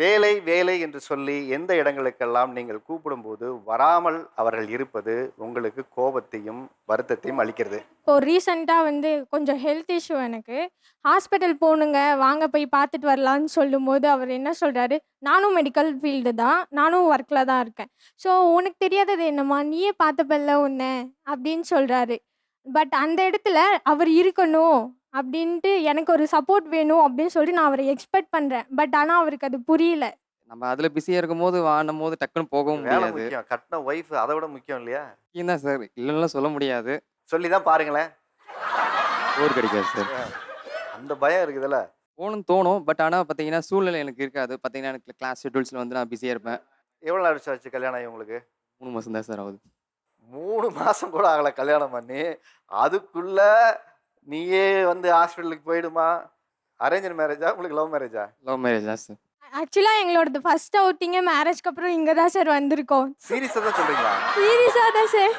வேலை வேலை என்று சொல்லி எந்த இடங்களுக்கெல்லாம் நீங்கள் கூப்பிடும்போது வராமல் அவர்கள் இருப்பது உங்களுக்கு கோபத்தையும் வருத்தத்தையும் அளிக்கிறது. இப்போ ரீசெண்டாக வந்து கொஞ்சம் ஹெல்த் இஷ்யூ எனக்கு. ஹாஸ்பிட்டல் போகணுங்க வாங்க போய் பார்த்துட்டு வரலான்னு சொல்லும்போது அவர் என்ன சொல்கிறாரு நானும் மெடிக்கல் ஃபீல்டு தான் நானும் ஒர்க்கில் தான் இருக்கேன். ஸோ உனக்கு தெரியாதது என்னம்மா? நீயே பார்த்தப்பல்ல உன்னை அப்படின்னு சொல்கிறாரு பட் அந்த இடத்துல அவர் இருக்கணும். அப்படின்ட்டு எனக்கு ஒரு சப்போர்ட் வேணும் அப்படின்னு சொல்லிட்டு நான் அவரை எக்ஸ்பெக்ட் பண்ணுறேன் பட் ஆனால் அவருக்கு அது புரியல. நம்ம அதில் பிஸியாக இருக்கும்போது போது டக்குன்னு போகவும் வேலை முடியாது. முக்கியம். கட்டின ஒய்ஃப் அதை விட முக்கியம் இல்லையா? முக்கியம் தான் சார் இல்லைன்னா சொல்ல முடியாது. சொல்லி தான் பாருங்களேன். போர் கிடைக்காது சார் அந்த பயம் இருக்குதுல்ல. போகணும்னு தோணும். பட் ஆனால் பார்த்தீங்கன்னா சூழ்நிலை எனக்கு இருக்காது. பார்த்தீங்கன்னா எனக்கு கிளாஸ் ஷெட்யூல்ஸில் வந்து நான் பிஸியாக இருப்பேன். எவ்வளோ நாள் வருஷம் ஆச்சு கல்யாணம் ஆகி உங்களுக்கு? மூணு மாதம் தான் சார் ஆகுது. மூணு மாதம் கூட ஆகலை கல்யாணம் பண்ணி. அதுக்குள்ள நீயே வந்து ஹாஸ்பிட்டலுக்கு போயிடுமா? அரேஞ்ச் மேரேஜா உங்களுக்கு லவ் மேரேஜா லவ் மேரேஜ் தான் சார் ஆக்சுவலாக எங்களோடது ஃபர்ஸ்ட் அவுட்டிங்கே மேரேஜ்க்கு அப்புறம் இங்கே தான் சார் வந்திருக்கோம். சீரியஸாக தான் சொல்கிறீங்களா சீரியஸாக தான் சார்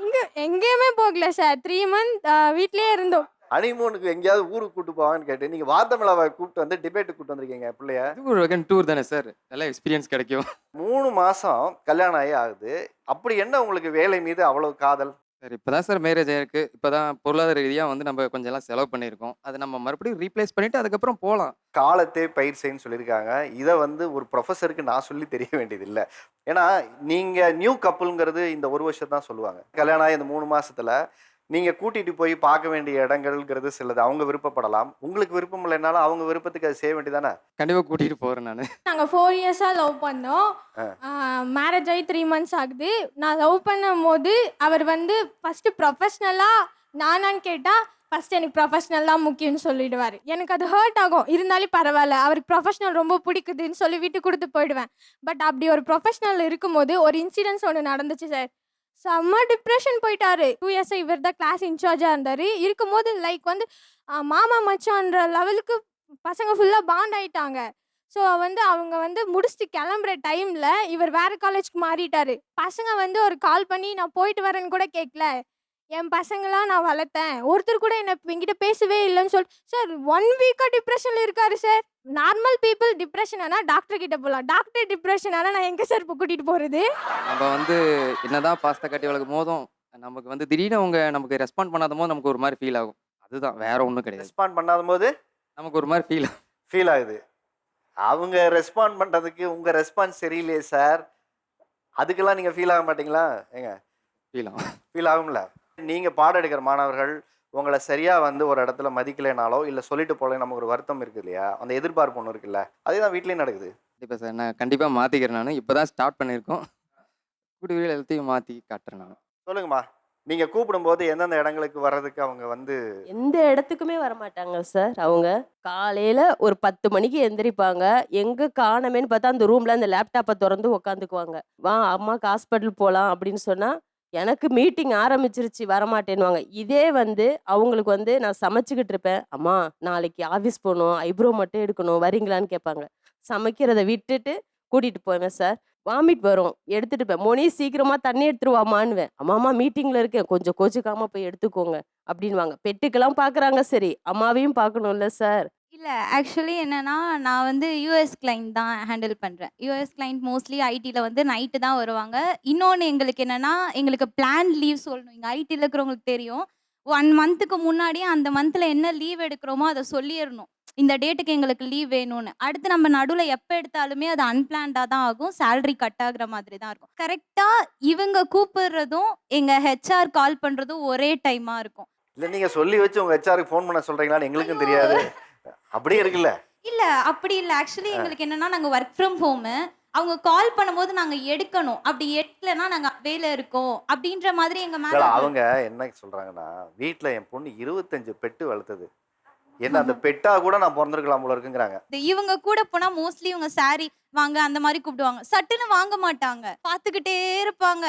எங்கே எங்கேயுமே போகல சார் த்ரீ மந்த் வீட்லேயே இருந்தோம். ஹனிமூனுக்கு எங்கேயாவது ஊருக்கு கூட்டு போவாங்கன்னு கேட்டு நீங்கள் வார்த்தமிழாவை கூப்பிட்டு வந்து டிபேட்டு கூப்பிட்டு வந்திருக்கீங்க பிள்ளைய? இது ஒரு வகன் டூர் தானே சார் நல்ல எக்ஸ்பீரியன்ஸ் கிடைக்கும். மூணு மாதம் கல்யாணம் ஆகி ஆகுது. அப்படி என்ன உங்களுக்கு வேலை மீது அவ்வளவு காதல்? சார் இப்போ தான் சார் மேரேஜ் ஆயிருக்கு. இப்போ தான் பொருளாதார ரீதியாக வந்து நம்ம கொஞ்சம் எல்லாம் செலவு பண்ணியிருக்கோம். அதை நம்ம மறுபடியும் ரீப்ளேஸ் பண்ணிவிட்டு அதுக்கப்புறம் போகலாம் காலத்தே பயிர் செய்ன்னு சொல்லியிருக்காங்க. இதை வந்து ஒரு ப்ரொஃபஸருக்கு நான் சொல்லி தெரிய வேண்டியதில்லை ஏன்னா நீங்கள் நியூ கப்புளுங்கிறது இந்த ஒரு வருஷம் தான் சொல்லுவாங்க. கல்யாணம் ஆகி இந்த மூணு மாசத்துல நீங்கள் கூட்டிகிட்டு போய் பார்க்க வேண்டிய இடங்கள்ங்கிறது சிலது. அவங்க விருப்பப்படலாம். உங்களுக்கு விருப்பம் இல்லைனாலும் அவங்க விருப்பத்துக்கு அது செய்ய வேண்டியதானே கண்டிப்பாக கூட்டிகிட்டு போகிறேன் நான். நாங்கள் ஃபோர் இயர்ஸாக லவ் பண்ணோம். மேரேஜ் ஆகி த்ரீ மந்த்ஸ் ஆகுது. நான் லவ் பண்ணும் போது அவர் வந்து ஃபஸ்ட்டு ப்ரொஃபஷ்னலாக நானான்னு கேட்டால் ஃபஸ்ட் எனக்கு ப்ரொஃபஷ்னல் தான் முக்கியம்னு சொல்லிடுவார். எனக்கு அது ஹர்ட் ஆகும். இருந்தாலும் பரவாயில்ல. அவருக்கு ப்ரொஃபஷ்னல் ரொம்ப பிடிக்குதுன்னு சொல்லி விட்டு கொடுத்து போயிடுவேன். பட் அப்படி ஒரு ப்ரொஃபஷ்னல் இருக்கும்போது ஒரு இன்சிடென்ட்ஸ் ஒன்று நடந்துச்சு சார் செம்ம டிப்ரெஷன் போயிட்டாரு. டூ இயர்ஸ் இவர் தான் கிளாஸ் இன்சார்ஜாக இருந்தார். இருக்கும்போது லைக் வந்து மாமா மச்சான்ற லெவலுக்கு பசங்க ஃபுல்லாக பாண்ட் ஆயிட்டாங்க. ஸோ வந்து அவங்க வந்து முடிச்சுட்டு கிளம்புற டைமில் இவர் வேறு காலேஜ்க்கு மாறிட்டாரு. பசங்க வந்து ஒரு கால் பண்ணி நான் போயிட்டு வரேன்னு கூட கேட்கல என் பசங்களாம் நான் வளர்த்தேன். ஒருத்தர் கூட என்ன என்கிட்ட பேசவே இல்லைன்னு சொல்லி சார் ஒன் வீக்காக டிப்ரெஷனில் இருக்காரு சார். நார்மல் பீப்புள் டிப்ரெஷன் ஆனால் டாக்டர் கிட்ட போகலாம் டாக்டர் டிப்ரெஷன் ஆனால் நான் எங்கே சார் இப்போ கூட்டிகிட்டு போகிறது நம்ம வந்து என்னதான் பாஸ்தா கட்டி வளர்க்கும் போதும் நமக்கு வந்து திடீர்னு அவங்க நமக்கு ரெஸ்பாண்ட் பண்ணாத போது நமக்கு ஒரு மாதிரி ஃபீல் ஆகும். அதுதான் வேற ஒன்றும் கிடையாது. ரெஸ்பாண்ட் பண்ணாத போது? நமக்கு ஒரு மாதிரி ஃபீல் ஃபீல் ஆகுது. அவங்க ரெஸ்பாண்ட் பண்ணுறதுக்கு உங்கள் ரெஸ்பான்ஸ் சரியில்லையே சார். அதுக்கெல்லாம் நீங்கள் ஃபீல் ஆக மாட்டீங்களா? ஏங்க? ஃபீல் ஆகும். ஃபீல் ஆகும்ல? நீங்கள் பாடம் எடுக்கிற மாணவர்கள் உங்களை சரியாக வந்து ஒரு இடத்துல மதிக்கலைனாலோ இல்லை சொல்லிட்டு போல நமக்கு ஒரு வருத்தம் இருக்கு இல்லையா? அந்த எதிர்பார்ப்பு ஒன்று இருக்குல்ல? அதே தான் வீட்லேயும் நடக்குது. கண்டிப்பாக சார். நான் கண்டிப்பாக மாற்றிக்கிறேன் நான். இப்போ தான் ஸ்டார்ட் பண்ணியிருக்கோம் கூடிய எல்லாத்தையும் மாற்றி காட்டுறேன் நான். சொல்லுங்கம்மா. நீங்கள் கூப்பிடும்போது எந்தெந்த இடங்களுக்கு வர்றதுக்கு அவங்க வந்து எந்த இடத்துக்குமே வரமாட்டாங்க சார் அவங்க. காலையில் ஒரு பத்து மணிக்கு எந்திரிப்பாங்க. எங்கே காணமேன்னு பார்த்தா அந்த ரூமில் அந்த லேப்டாப்பை திறந்து உக்காந்துக்குவாங்க. வா அம்மாக்கு ஹாஸ்பிட்டல் போகலாம் அப்படின்னு சொன்னால் எனக்கு மீட்டிங் ஆரம்பிச்சிருச்சு வரமாட்டேன்னுவாங்க. இதே வந்து அவங்களுக்கு வந்து நான் சமைச்சிக்கிட்டு இருப்பேன். அம்மா நாளைக்கு ஆஃபீஸ் போகணும் ஐப்ரோ மட்டும் எடுக்கணும் வரீங்களான்னு கேட்பாங்க. சமைக்கிறதை விட்டுட்டு கூட்டிகிட்டு போவேன் சார். வாமிட் வரும் எடுத்துட்டு போய் மோனி சீக்கிரமா தண்ணி எடுத்துருவாமான்னுவேன் அம்மாமா மீட்டிங்ல இருக்கேன். கொஞ்சம் கோச்சுக்காம போய் எடுத்துக்கோங்க. அப்படின்வாங்க பெட்டுக்கெல்லாம் பாக்குறாங்க சரி. அம்மாவையும் பார்க்கணும்ல சார். இல்லை ஆக்சுவலி என்னன்னா நான் வந்து யூஎஸ் கிளைண்ட் தான் ஹேண்டில் பண்ணுறேன் யூஎஸ் கிளைண்ட் மோஸ்ட்லி ஐடியில் வந்து நைட்டு தான் வருவாங்க. இன்னொன்று எங்களுக்கு என்னன்னா எங்களுக்கு பிளான் லீவ் சொல்லணும். இங்கே ஐடியில் இருக்கிறவங்களுக்கு தெரியும். ஒன் மந்த்துக்கு முன்னாடியே அந்த மந்தில் என்ன லீவ் எடுக்கிறோமோ அதை சொல்லிடணும் இந்த டேட்டுக்கு எங்களுக்கு லீவ் வேணும்னு. அடுத்து நம்ம நடுவில் எப்போ எடுத்தாலுமே அது அன்பிளான்டாக தான் ஆகும். சேலரி கட் ஆகுற மாதிரி தான் இருக்கும். கரெக்டாக இவங்க கூப்பிடுறதும் எங்கள் ஹெச்ஆர் கால் பண்ணுறதும் ஒரே டைமாக இருக்கும். இல்லை நீங்கள் சொல்லி வச்சு உங்கள் ஹெச்ஆருக்கு ஃபோன் பண்ண சொல்கிறீங்களான்னு எங்களுக்கும் தெரியாது. அப்படியே இருக்குல்ல? இல்ல அப்படி இல்ல. ஆக்சுவலி எங்களுக்கு என்னன்னா நாங்க ஒர்க் ஃப்ரம் ஹோமு அவங்க கால் பண்ணும்போது நாங்க எடுக்கணும். அப்படி எடுக்கலன்னா நாங்க வேலை இருக்கோம். அப்படின்ற மாதிரி எங்க மேல அவங்க என்ன சொல்றாங்கன்னா வீட்டில் என் பொண்ணு இருபத்தஞ்சு பெட்டு வளர்த்தது. என்ன அந்த பெட்டா கூட நான் பிறந்திருக்கலாம் போல இருக்குங்கிறாங்க. இவங்க கூட போனா மோஸ்ட்லி இவங்க சாரி வாங்க அந்த மாதிரி கூப்பிடுவாங்க. சட்டுன்னு வாங்க மாட்டாங்க. பார்த்துக்கிட்டே இருப்பாங்க.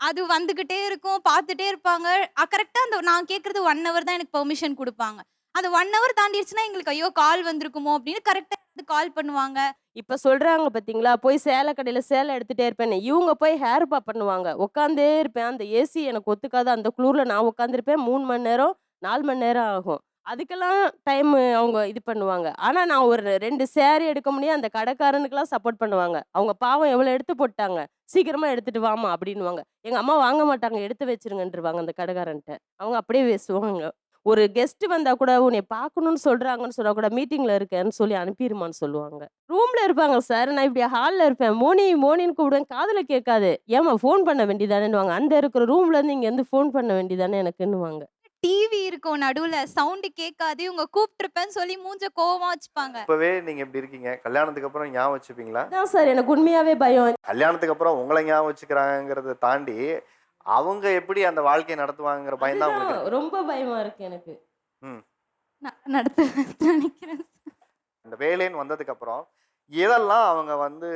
அது வந்துகிட்டே இருக்கும் பார்த்துட்டே இருப்பாங்க. கரெக்டா அந்த நான் கேட்கறது ஒன் ஹவர் தான் எனக்கு பெர்மிஷன் கொடுப்பாங்க. அது ஒன் ஹவர் தாண்டிடுச்சுன்னா எங்களுக்கு ஐயோ கால் வந்திருக்குமோ அப்படின்னு கரெக்டா கால் பண்ணுவாங்க. இப்ப சொல்றாங்க பாத்தீங்களா? போய் சேலை கடையில சேலை எடுத்துட்டே இருப்பேன்னு. இவங்க போய் ஹேர் பா பண்ணுவாங்க. உட்காந்தே இருப்பேன். அந்த ஏசி எனக்கு ஒத்துக்காது. அந்த குளூர்ல நான் உட்காந்துருப்பேன் மூணு மணி நேரம் நாலு மணி நேரம் ஆகும். அதுக்கெல்லாம் டைம் அவங்க இது பண்ணுவாங்க. ஆனால் நான் ஒரு ரெண்டு சேரீ எடுக்க முடியும். அந்த கடைக்காரனுக்கெல்லாம் சப்போர்ட் பண்ணுவாங்க. அவங்க பாவம் எவ்வளோ எடுத்து போட்டாங்க. சீக்கிரமாக எடுத்துட்டு வாமா அப்படின்னுவாங்க. எங்கள் அம்மா வாங்க மாட்டாங்க. எடுத்து வச்சிருங்கன்றவாங்க அந்த கடைக்காரன்ட்ட. அவங்க அப்படியே பேசுவாங்க. ஒரு கெஸ்ட் வந்தா கூட உன்னை பார்க்கணும்னு சொல்றாங்கன்னு சொன்னா கூட மீட்டிங்ல இருக்கேன்னு சொல்லி அனுப்பிடுமான்னு சொல்லுவாங்க. ரூம்ல இருப்பாங்க சார். நான் இப்படி ஹாலில் இருப்பேன். மோனி மோனின்னு கூப்பிடுவேன். காதுல கேட்காது. ஏமா ஃபோன் பண்ண வேண்டியதானேன்னுவாங்க. அந்த இருக்கிற ரூம்ல இருந்து இங்க இருந்து ஃபோன் பண்ண வேண்டியதானே எனக்குன்னுவாங்க. டிவி இருக்கும் நடுவுல. சவுண்டு கேட்காது. இவங்க கூப்பிட்டுருப்பேன்னு சொல்லி மூஞ்ச கோவமா வச்சுப்பாங்க. இப்பவே நீங்க இப்படி இருக்கீங்க. கல்யாணத்துக்கு அப்புறம் ஞாபகம் வச்சுப்பீங்களா? அதான் சார். எனக்கு உண்மையாவே பயம். கல்யாணத்துக்கு அப்புறம் உங்களை ஞாபகம் வச்சுக்கிறாங்கிறத தாண்டி அவங்க எப்படி அந்த வாழ்க்கையை நடத்துவாங்கங்கிற பயம் தான் உங்களுக்கு அதுதான் இருக்கு. ரொம்ப பயமா இருக்கு எனக்கு. நான் நடத்து நினைக்கிறேன். இந்த வேலைன்னு வந்ததுக்கு அப்புறம் எதெல்லாம் அவங்க வந்து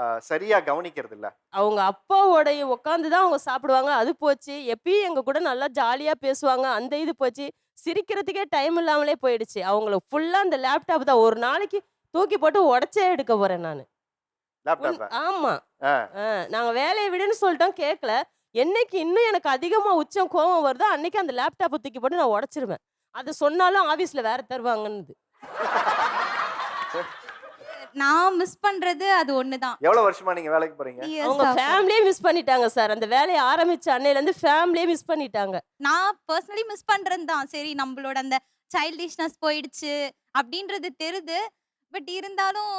அஹ், சரியா கவனிக்கிறது இல்ல அவங்க அப்பாவோடைய உட்காந்து தான் அவங்க சாப்பிடுவாங்க. அது போச்சு. எப்பயும் எங்க கூட நல்லா ஜாலியா பேசுவாங்க. அந்த இது போச்சு. சிரிக்கிறதுக்கே டைம் இல்லாமலே போயிடுச்சு. அவங்களுக்கு ஃபுல்லா அந்த லேப்டாப் தான் ஒரு நாளைக்கு தூக்கி போட்டு உடச்சே எடுக்க போறேன் நான். லேப்டாப்ப ஆமா. ஆ. ஆ, நாங்க வேலையை விடுன்னு சொல்லிட்டோம். கேட்கல என்னைக்கு இன்னும் எனக்கு அதிகமா உச்சம் கோவம் வருதோ அன்னைக்கு அந்த லேப்டாப்பை தூக்கி போட்டு நான் உடைச்சிருவேன். அதை சொன்னாலும் ஆபீஸ்ல வேற தருவாங்கன்னு நான் மிஸ் பண்றது அது ஒண்ணுதான். எவ்வளவு வருஷமா நீங்க வேலைக்கு போறீங்க? அவங்க. ஃபேமிலியே மிஸ் பண்ணிட்டாங்க சார் அந்த வேலையை ஆரம்பிச்ச அன்னையில இருந்து ஃபேமிலியே மிஸ் பண்ணிட்டாங்க. நான் பர்சனலி மிஸ் பண்றது தான். சரி நம்மளோட அந்த சைல்டிஷ்னஸ் போயிடுச்சு அப்படின்றது தெரியுது பட் இருந்தாலும்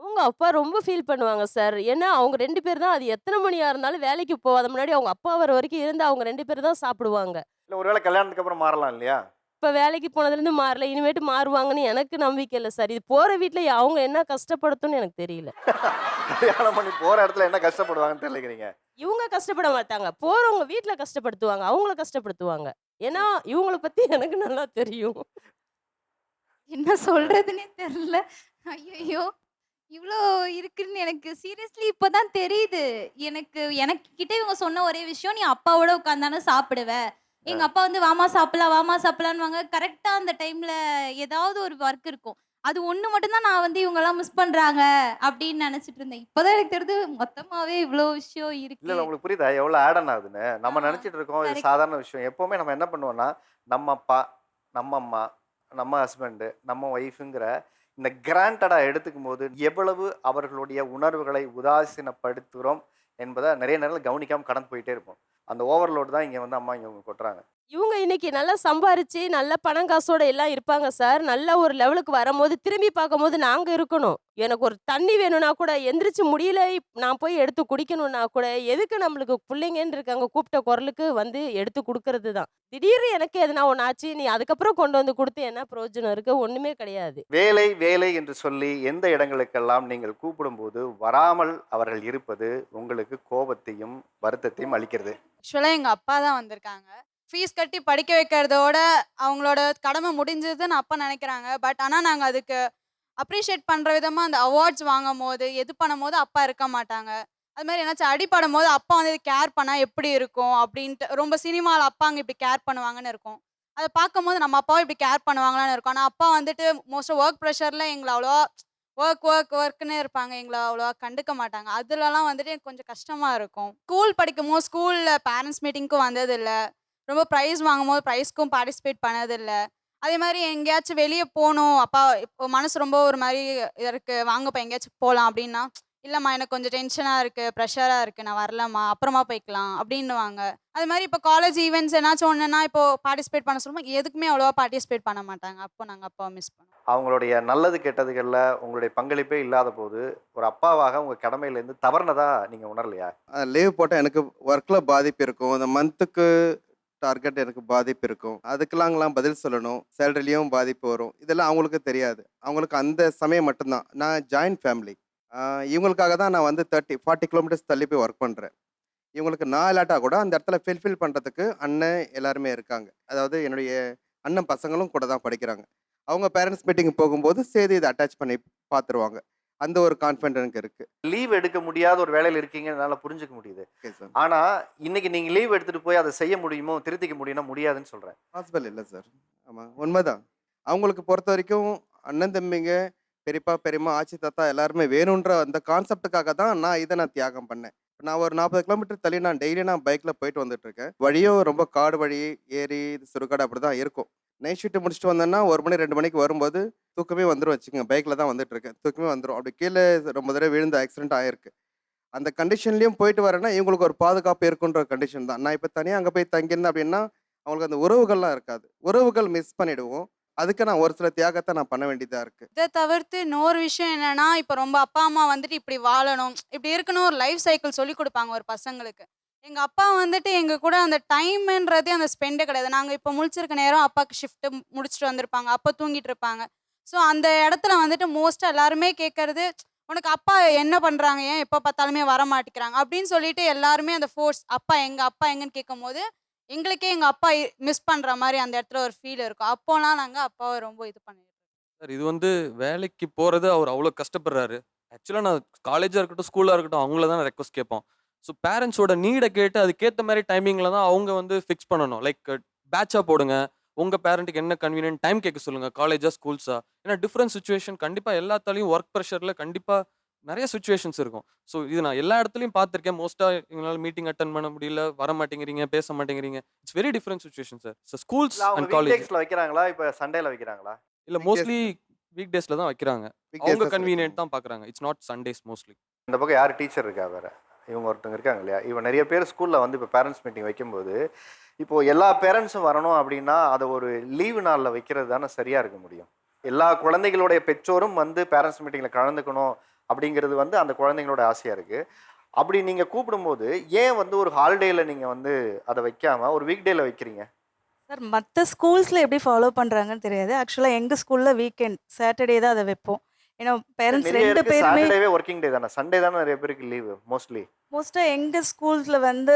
அவங்க அப்பா ரொம்ப ஃபீல் பண்ணுவாங்க சார் ஏன்னா அவங்க ரெண்டு பேர் தான் அது எத்தனை மணியா இருந்தாலும் வேலைக்கு போகாத முன்னாடி அவங்க அப்பா வர வரைக்கும் இருந்து அவங்க ரெண்டு பேர் தான் சாப்பிடுவாங்க. இல்ல ஒருவேளை கல்யாணத்துக்கு அப்புறம் மாறலாம் இல்லையா? இப்போ வேலைக்கு போனதுலேருந்து மாறல இனிமேட்டு மாறுவாங்கன்னு எனக்கு நம்பிக்கை இல்லை சார் இது போகிற வீட்டில் அவங்க என்ன கஷ்டப்படுத்தும்னு எனக்கு தெரியல. கல்யாணம் பண்ணி போற இடத்துல என்ன கஷ்டப்படுவாங்கன்னு தெரியலைங்கிறீங்க இவங்க கஷ்டப்பட மாட்டாங்க. போகிறவங்க வீட்டில் கஷ்டப்படுத்துவாங்க அவங்கள கஷ்டப்படுத்துவாங்க. ஏன்னா இவங்கள பற்றி எனக்கு நல்லா தெரியும். என்ன சொல்றதுன்னே தெரியல. ஐயோ இவ்வளோ இருக்குன்னு எனக்கு சீரியஸ்லி இப்போதான் தெரியுது. எனக்கு எனக்கு கிட்ட இவங்க சொன்ன ஒரே விஷயம் நீ அப்பாவோட உட்காந்தானே சாப்பிடுவ. எங்க அப்பா வந்து வாமா சாப்பிடலாம் வாமா சாப்பிடலான்வாங்க கரெக்டா அந்த டைம்ல ஏதாவது ஒரு ஒர்க் இருக்கும். அது ஒண்ணு மட்டும்தான் நான் வந்து இவங்க எல்லாம் மிஸ் பண்றாங்க அப்படின்னு நினைச்சிட்டு இருந்தேன். இப்போதான் எனக்கு தெரியுது மொத்தமாவே இவ்வளோ விஷயம் இல்ல இருக்கு. இல்ல உங்களுக்கு புரியுதா? எவ்வளவு ஆட் ஆன் ஆகுதுன்னு? நம்ம நினைச்சிட்டு இருக்கோம் இது. சாதாரண விஷயம். எப்பவுமே நம்ம என்ன பண்ணுவோம்னா நம்ம அப்பா நம்ம அம்மா நம்ம ஹஸ்பண்டு நம்ம ஒய்ஃபுங்கிற இந்த கிராண்டடாக எடுத்துக்கும் போது எவ்வளவு அவர்களுடைய உணர்வுகளை உதாசீனப்படுத்துகிறோம் என்பதை நிறைய நேரம் கவனிக்காமல் கடந்து போயிட்டே இருப்போம். அந்த ஓவர்லோடு தான் இங்கே வந்து அம்மா இங்கே கொட்டுறாங்க. இவங்க இன்னைக்கு நல்லா சம்பாரிச்சு நல்ல பணம் காசோட எல்லாம் இருப்பாங்க சார். நல்ல ஒரு லெவலுக்கு வரும்போது திரும்பி பார்க்கும்போது நாங்க இருக்கணும். எனக்கு ஒரு தண்ணி வேணும்னா கூட எந்திரிச்சு முடியல நான் போய் எடுத்து குடிக்கணும்னா கூட எதுக்கு நம்மளுக்கு பிள்ளைங்கன்னு இருக்காங்க கூப்பிட்ட குரலுக்கு வந்து எடுத்து கொடுக்கறது தான். திடீர்னு எனக்கு எதுனா ஒன்று ஆச்சு நீ அதுக்கப்புறம் கொண்டு வந்து கொடுத்து என்ன பிரயோஜனம் இருக்கு? ஒண்ணுமே கிடையாது. வேலை வேலை என்று சொல்லி எந்த இடங்களுக்கெல்லாம் நீங்கள் கூப்பிடும்போது வராமல் அவர்கள் இருப்பது உங்களுக்கு கோபத்தையும் வருத்தத்தையும் அளிக்கிறது. ஆக்சுவலாக எங்கள் அப்பா தான் வந்திருக்காங்க. ஃபீஸ் கட்டி படிக்க வைக்கிறதோட அவங்களோட கடமை முடிஞ்சதுன்னு அப்போ நினைக்கிறாங்க. பட் ஆனால் நாங்கள் அதுக்கு அப்ரிஷியேட் பண்ணுற விதமாக அந்த அவார்ட்ஸ் வாங்கும் போது எது பண்ணும் போது அப்பா இருக்க மாட்டாங்க. அது மாதிரி என்னாச்சும் அடிப்படும் போது அப்பா வந்து இது கேர் பண்ணால் எப்படி இருக்கும் அப்படின்ட்டு ரொம்ப சினிமாவில் அப்பாங்க இப்படி கேர் பண்ணுவாங்கன்னு இருக்கும். அதை பார்க்கும்போது நம்ம அப்பாவும் இப்படி கேர் பண்ணுவாங்களான்னு இருக்கும். ஆனால் அப்பா வந்துட்டு மோஸ்ட்டாக ஒர்க் ப்ரெஷரில் எங்களை அவ்வளோவா ஒர்க் ஒர்க் ஒர்க்குன்னு இருப்பாங்க. எங்களை அவ்வளோவா கண்டுக்க மாட்டாங்க. அதுலலாம் வந்துட்டு எனக்கு கொஞ்சம் கஷ்டமாக இருக்கும். ஸ்கூல் படிக்கும் போது ஸ்கூலில் பேரண்ட்ஸ் மீட்டிங்க்கும் வந்ததில்லை. ரொம்ப ப்ரைஸ் வாங்கும்போது ப்ரைஸ்க்கும் பார்ட்டிசிபேட் பண்ணதில்லை. அதே மாதிரி எங்கேயாச்சும் வெளியே போகணும் அப்பா இப்போ மனசு ரொம்ப ஒரு மாதிரி இருக்கு வாங்கப்பா எங்கேயாச்சும் போகலாம் அப்படின்னா இல்லைம்மா எனக்கு கொஞ்சம் டென்ஷனாக இருக்குது ப்ரெஷராக இருக்குது நான் வரலம்மா அப்புறமா போய்க்கலாம் அப்படின்னுவாங்க. அது மாதிரி இப்போ காலேஜ் ஈவெண்ட்ஸ் என்னாச்சும் ஒன்றுனா இப்போ பார்ட்டிசிபேட் பண்ண சொல்லும்போது எதுக்குமே அவ்வளோவா பார்ட்டிசிபேட் பண்ண மாட்டாங்க. அப்போ நாங்கள் அப்பாவை மிஸ் பண்ணுவோம் அவங்களுடைய நல்லது கெட்டதுகளில் உங்களுடைய பங்களிப்பே இல்லாத போது ஒரு அப்பாவாக உங்க கடமையிலேருந்து தவறுனதா நீங்க உணரலையா? லீவ் போட்டால் எனக்கு ஒர்க்கில் பாதிப்பு இருக்கும். இந்த மந்த்துக்கு டார்கெட் எனக்கு பாதிப்பு இருக்கும். அதுக்கெல்லாங்கலாம் பதில் சொல்லணும். சேலரிலையும் பாதிப்பு வரும். இதெல்லாம் அவங்களுக்கு தெரியாது. அவங்களுக்கு அந்த சமயம் மட்டும்தான். நான் ஜாயின்ட் ஃபேமிலி இவங்களுக்காக தான் நான் வந்து தேர்ட்டி ஃபார்ட்டி கிலோமீட்டர்ஸ் தள்ளி போய் ஒர்க் பண்ணுறேன் இவங்களுக்கு நான் இல்லாட்டா கூட அந்த இடத்துல ஃபில்ஃபில் பண்ணுறதுக்கு அண்ணன் எல்லாருமே இருக்காங்க. அதாவது என்னுடைய அண்ணன் பசங்களும் கூட தான் படிக்கிறாங்க. அவங்க பேரண்ட்ஸ் மீட்டிங் போகும்போது சேதி இதை அட்டாச் பண்ணி பார்த்துருவாங்க. அந்த ஒரு கான்ஃபிடென்ட் எனக்கு இருக்குது லீவ் எடுக்க முடியாத ஒரு வேலையில் இருக்கீங்கன்னு என்னால் புரிஞ்சுக்க முடியுது. ஆனா இன்னைக்கு நீங்க லீவ் எடுத்துட்டு போய் அதை செய்ய முடியுமோ திருத்திக்க முடியும்னா முடியாதுன்னு சொல்றேன். பாசிபிள் இல்லை சார் ஆமாம் உண்மைதான். அவங்களுக்கு பொறுத்த வரைக்கும் அண்ணன் தம்பிங்க பெரியப்பா பெரியம்மா ஆச்சி தாத்தா எல்லாருமே வேணுன்ற அந்த கான்செப்டுக்காக தான் நான் இதை நான் தியாகம் பண்ணேன். நான் ஒரு நாற்பது கிலோமீட்டர் தள்ளி நான் டெய்லி நான் பைக்கில் போயிட்டு வந்துட்டு இருக்கேன். வழியும் ரொம்ப காடு வழி ஏரி சுடுகாடு அப்படி தான் இருக்கும். நைட் ஷிஃப்ட் முடிச்சுட்டு வந்தேன்னா ஒரு மணி ரெண்டு மணிக்கு வரும்போது தூக்கமே வந்துடும் வச்சுக்கோங்க. பைக்கில் தான் வந்துட்டு இருக்கேன். தூக்கமே வந்துடும் அப்படி கீழே ரொம்ப தடவை விழுந்து ஆக்சிடென்ட் ஆயிருக்கு. அந்த கண்டிஷன்லேயும் போயிட்டு வரேன்னா இவங்களுக்கு ஒரு பாதுகாப்பு இருக்குன்ற கண்டிஷன் தான். நான் இப்போ தனியாக அங்கே போய் தங்கியிருந்தேன் அப்படின்னா அவங்களுக்கு அந்த உறவுகள்லாம் இருக்காது. உறவுகள் மிஸ் பண்ணிடுவோம். அதுக்கு நான் ஒரு சில தியாகத்தை நான் பண்ண வேண்டியதாக இருக்குது இதை தவிர்த்து இன்னொரு விஷயம் என்னன்னா இப்போ ரொம்ப அப்பா அம்மா வந்துட்டு இப்படி வாழணும். இப்படி இருக்கணும் ஒரு லைஃப் சைக்கிள் சொல்லி கொடுப்பாங்க ஒரு பசங்களுக்கு. எங்கள் அப்பா வந்துட்டு எங்கள் கூட அந்த டைம்ன்றதே அந்த ஸ்பெண்டே கிடையாது. நாங்கள் இப்போ முழிச்சிருக்க நேரம் அப்பாவுக்கு ஷிஃப்ட்டு முடிச்சுட்டு வந்திருப்பாங்க. அப்போ தூங்கிட்டு இருப்பாங்க. ஸோ அந்த இடத்துல வந்துட்டு மோஸ்ட்டாக எல்லாருமே கேட்கறது உனக்கு அப்பா என்ன பண்ணுறாங்க ஏன் எப்போ பார்த்தாலுமே வர மாட்டேங்கிறாங்க? அப்படின்னு சொல்லிட்டு எல்லாருமே அந்த ஃபோர்ஸ் அப்பா எங்கள் அப்பா எங்கன்னு கேட்கும்போது எங்களுக்கே எங்கள் அப்பா மிஸ் பண்ணுற மாதிரி அந்த இடத்துல ஒரு ஃபீல் இருக்கும். அப்போலாம் நாங்கள் அப்பாவை ரொம்ப இது பண்ணிடுறோம் சார் இது வந்து வேலைக்கு போகிறது அவர் அவ்வளோ கஷ்டப்படுறாரு. ஆக்சுவலாக நான் காலேஜாக இருக்கட்டும் ஸ்கூலாக இருக்கட்டும் அவங்கள தான் ரெக்வஸ்ட் கேட்போம். ஸோ பேரண்ட்ஸோட நீடை கேட்டு அதுக்கேற்ற மாதிரி டைமிங்கில் தான் அவங்க வந்து ஃபிக்ஸ் பண்ணணும். லைக் பேட்சாக போடுங்க. உங்கள் பேரண்ட்டுக்கு என்ன கன்வீனியன்ட் டைம் கேட்க சொல்லுங்கள் காலேஜா ஸ்கூல்ஸா ஏன்னா டிஃப்ரெண்ட் சுச்சுவேஷன் கண்டிப்பாக எல்லாத்தாலையும் ஒர்க் ப்ரெஷரில் கண்டிப்பாக நிறைய சுச்சுவேஷன்ஸ் இருக்கும். ஸோ இது நான் எல்லா இடத்துலையும் பார்த்துருக்கேன். மோஸ்ட்டாக எங்களால் மீட்டிங் அட்டன் பண்ண முடியல. வர மாட்டேங்கிறீங்க பேச மாட்டேங்கிறீங்க. It's very different situation sir so schools and college வைக்கிறாங்களா? இப்போ சண்டேல வைக்கிறாங்களா? இல்லை மோஸ்ட்லி வீக் டேஸில் தான் வைக்கிறாங்க. அவங்க கன்வீனியன்ட் தான் பார்க்குறாங்க. இட்ஸ் நாட் சண்டேஸ் மோஸ்ட்லி இந்த பக்கம் யார் டீச்சர் இருக்கா வேற? இவங்க ஒருத்தவங்க இருக்காங்க இல்லையா? இவன் நிறைய பேர் ஸ்கூலில் வந்து இப்போ பேரண்ட்ஸ் மீட்டிங் வைக்கும்போது இப்போது எல்லா பேரண்ட்ஸும் வரணும் அப்படின்னா அதை ஒரு லீவு நாளில் வைக்கிறது தானே சரியாக இருக்க முடியும். எல்லா குழந்தைகளுடைய பெற்றோரும் வந்து பேரண்ட்ஸ் மீட்டிங்கில் கலந்துக்கணும் அப்படிங்கிறது வந்து அந்த குழந்தைங்களோட ஆசையாக இருக்குது அப்படி நீங்கள் கூப்பிடும்போது ஏன் வந்து ஒரு ஹாலிடேயில் நீங்கள் வந்து அதை வைக்காமல் ஒரு வீக் டேயில் வைக்கிறீங்க? சார் மற்ற ஸ்கூல்ஸில் எப்படி ஃபாலோ பண்ணுறாங்கன்னு தெரியாது. ஆக்சுவலாக எங்கள் ஸ்கூலில் வீக்கெண்ட் சாட்டர்டே தான் அதை வைப்போம். ஏன்னா பேரண்ட்ஸ் ரெண்டு பேருமே சாட்டர்டேவே ஒர்க்கிங் டே தானே. சண்டே தானே நிறைய பேருக்கு லீவு மோஸ்ட்லி மோஸ்ட்டாக எங்கள் ஸ்கூல்ஸில் வந்து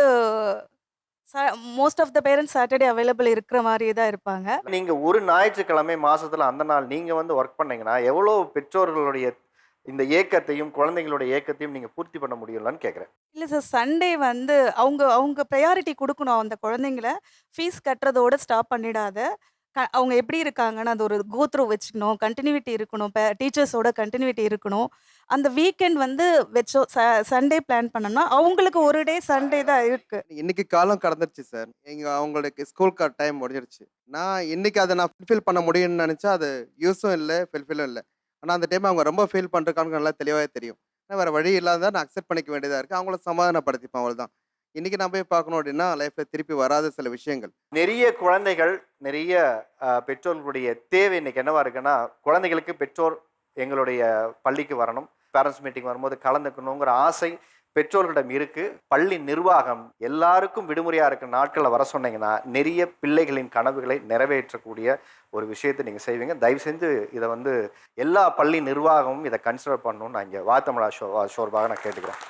most of the parents Saturday available இருக்கிற மாதிரி தான் இருப்பாங்க. நீங்க ஒரு ஞாயிற்றுக்கிழமை மாசத்துல அந்த நாள் நீங்க வந்து ஒர்க் பண்ணீங்கன்னா எவ்வளோ பெற்றோர்களுடைய இந்த ஏக்கத்தையும் குழந்தைங்களுடைய ஏக்கத்தையும் நீங்க பூர்த்தி பண்ண முடியும்லான்னு கேட்குறேன் இல்லை சார் சண்டே வந்து அவங்க அவங்க ப்ரையாரிட்டி கொடுக்கணும் அந்த குழந்தைங்கள. ஃபீஸ் கட்டுறதோட ஸ்டாப் பண்ணிடாத. க அவங்க எப்படி இருக்காங்கன்னு அது ஒரு கோத்ரூ வச்சுக்கணும். கண்டினியூட்டி இருக்கணும். இப்போ டீச்சர்ஸோட கண்டினியூட்டி இருக்கணும். அந்த வீக்கெண்ட் வந்து வச்சோ ச சண்டே பிளான் பண்ணோம்னா அவங்களுக்கு ஒரு டே சண்டே தான் இருக்குது இன்னைக்கு காலம் கடந்துருச்சு சார். எங்க அவங்களுக்கு ஸ்கூல் டைம் முடிஞ்சிருச்சு. நான் இன்னைக்கு அதை நான் ஃபுல்ஃபில் பண்ண முடியும்னு நினைச்சா அது யூஸும் இல்லை ஃபுல்ஃபிலும் இல்லை. ஆனால் அந்த டைம் அவங்க ரொம்ப ஃபீல் பண்ணுறக்கான்னு நல்லா தெளிவாக தெரியும். ஆனால் வேறு வழி இல்லாத நான் அக்செப்ட் பண்ணிக்க வேண்டியதாக இருக்குது அவங்கள சமாதானப்படுத்திப்பேன் அவள் தான் இன்னைக்கு நான் போய் பார்க்கணும் அப்படின்னா லைஃப்பில் திருப்பி வராத சில விஷயங்கள். நிறைய குழந்தைகள் நிறைய பெற்றோர்களுடைய தேவை இன்னைக்கு என்னவா இருக்குன்னா குழந்தைகளுக்கு பெற்றோர் எங்களுடைய பள்ளிக்கு வரணும். பேரண்ட்ஸ் மீட்டிங் வரும்போது கலந்துக்கணுங்கிற ஆசை பெற்றோர்களிடம் இருக்கு. பள்ளி நிர்வாகம் எல்லாருக்கும் விடுமுறையா இருக்க நாட்களில் வர சொன்னீங்கன்னா நிறைய பிள்ளைகளின் கனவுகளை நிறைவேற்றக்கூடிய ஒரு விஷயத்தை நீங்கள் செய்வீங்க. தயவு செஞ்சு இதை வந்து எல்லா பள்ளி நிர்வாகமும் இதை கன்சிடர் பண்ணணும்னு நான் இங்கே வாத்தமிழா ஷோ ஷோர்பாக நான் கேட்டுக்கிறேன்.